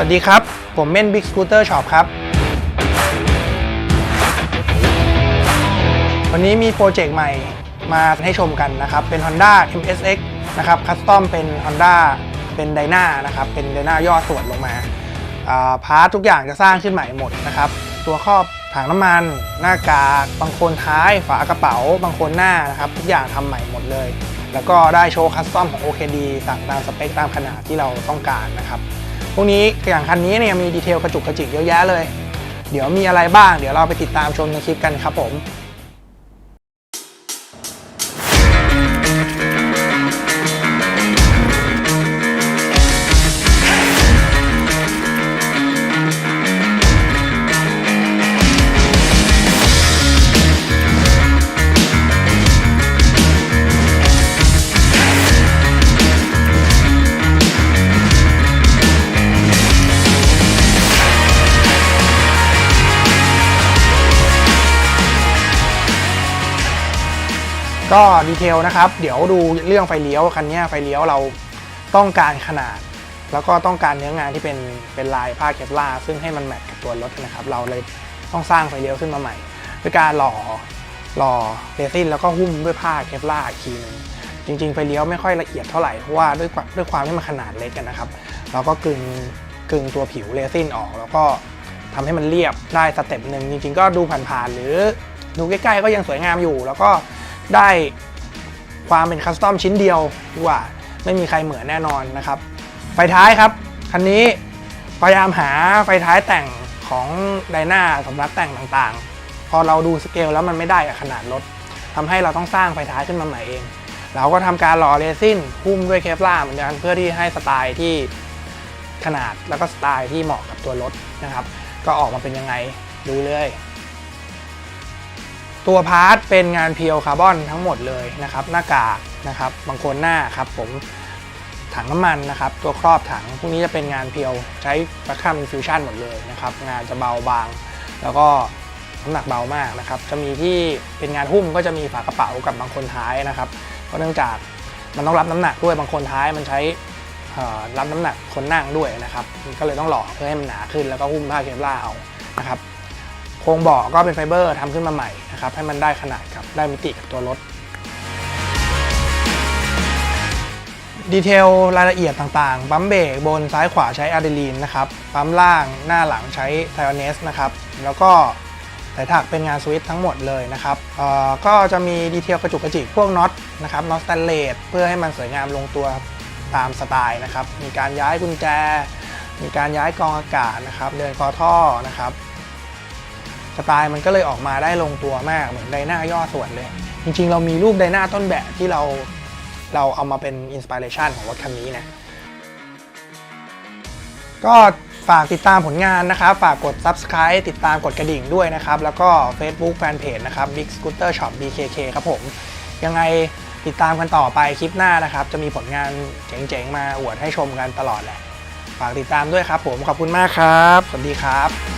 สวัสดีครับ ผมเม่น Big Scooter Shop ครับ วันนี้มีโปรเจกต์ใหม่มาให้ชมกันนะครับ เป็น Honda MSX นะครับคัสตอมเป็น Honda เป็นไดนานะครับ เป็นไดนาย่อส่วนลงมาพาร์ททุกอย่างจะสร้างขึ้นใหม่หมดนะครับ ตัวครอบถังน้ำมัน หน้ากาก บางคนท้าย ฝากระเป๋า บางคนหน้านะครับทุกอย่างทำใหม่หมดเลย แล้วก็ได้โชว์คัสตอมของ OKD สั่งตามสเปคตามขนาดที่เราต้องการนะครับ วกนี้อย่างคันนี้เนี่ยมีดีเทลกระจุกกระจิกเยอะแยะเลย เดี๋ยวมีอะไรบ้าง เดี๋ยวเราไปติดตามชมในคลิปกันครับผม ก็ดีเทลนะครับ เดี๋ยวดูเรื่องไฟเลี้ยวคันนี้ไฟเลี้ยวเราต้องการขนาด แล้วก็ต้องการเนื้องานที่เป็นเป็นลายผ้าเคปลาซึ่งให้มันแมทกับตัวรถนะครับ เราเลยต้องสร้างไฟเลี้ยวขึ้นมาใหม่ด้วยการหล่อหล่อเรซินแล้วก็หุ้มด้วยผ้าเคปลาอีกทีนึงจริง ๆ ไฟเลี้ยวไม่ค่อยละเอียดเท่าไหร่เพราะว่าด้วยความด้วยความที่มันขนาดเล็กกันนะครับเราก็กึงกึงตัวผิวเรซินออก แล้วก็ทำให้มันเรียบได้สเต็ปหนึ่งจริง ๆ ก็ดูผ่านๆหรือดูใกล้ๆก็ยังสวยงามอยู่ แล้วก็ ได้ความเป็นคัสตอมชิ้นเดียวดีกว่าไม่มีใครเหมือนแน่นอนนะครับ ไฟท้ายครับ คันนี้พยายามหาไฟท้ายแต่งของไดนาสำนักแต่งต่างๆ พอเราดูสเกลแล้วมันไม่ได้กับขนาดรถทำให้เราต้องสร้างไฟท้ายขึ้นมาใหม่เอง เราก็ทำการหล่อเรซินหุ้มด้วยเคปลาเหมือนกันเพื่อที่ให้สไตล์ที่ขนาดแล้วก็สไตล์ที่เหมาะกับตัวรถนะครับ ก็ออกมาเป็นยังไงดูเลย ตัวพาร์ทเป็นงานเพียวคาร์บอนทั้งหมดเลยนะครับ หน้ากากนะครับบางคนหน้าครับผมถังน้ำมันนะครับ ตัวครอบถังพวกนี้จะเป็นงานเพียวใช้ประคัมฟิวชั่นหมดเลยนะครับ งานจะเบาบาง แล้วก็น้ำหนักเบามากนะครับ จะมีที่เป็นงานหุ้มก็จะมีฝากระเป๋ากับบางคนท้ายนะครับเพราะเนื่องจากมันต้องรับน้ำหนักด้วยบางคนท้ายมันใช้รับน้ำหนักคนนั่งด้วยนะครับก็เลยต้องหล่อเพื่อให้มันหนาขึ้นแล้วก็หุ้มผ้าเคปลาเอานะครับ โครงเบาะก็เป็นไฟเบอร์ทำขึ้นมาใหม่นะครับให้มันได้ขนาดกับได้มิติกับตัวรถดีเทลรายละเอียดต่างๆ ปั๊มเบรกบนซ้ายขวาใช้อะดรีลีนนะครับ ปั๊มล่างหน้าหลังใช้ไทออนเนสนะครับ แล้วก็สายถักเป็นงานสวิตช์ทั้งหมดเลยนะครับก็จะมีดีเทลกระจุกกระจิกพวกน็อตนะครับน็อตสแตนเลสเพื่อให้มันสวยงามลงตัวตามสไตล์นะครับ มีการย้ายกุญแจ มีการย้ายกองอากาศนะครับ เดินคอท่อนะครับ สไตล์มันก็เลยออกมาได้ลงตัวมากเหมือนไดนาย่อส่วนเลย จริงๆ เรามีรูปไดนาต้นแบบที่เราเราเอามาเป็นอินสปิเรชันของรถคันนี้นะ ก็ฝากติดตามผลงานนะครับ ฝากกด Subscribe ติดตามกดกระดิ่งด้วยนะครับ แล้วก็ Facebook Fanpage นะครับ Big Scooter Shop BKK ครับผม ยังไงติดตามกันต่อไปคลิปหน้านะครับ จะมีผลงานเจ๋งๆ มาอวดให้ชมกันตลอดแหละ ฝากติดตามด้วยครับผม ขอบคุณมากครับ สวัสดีครับ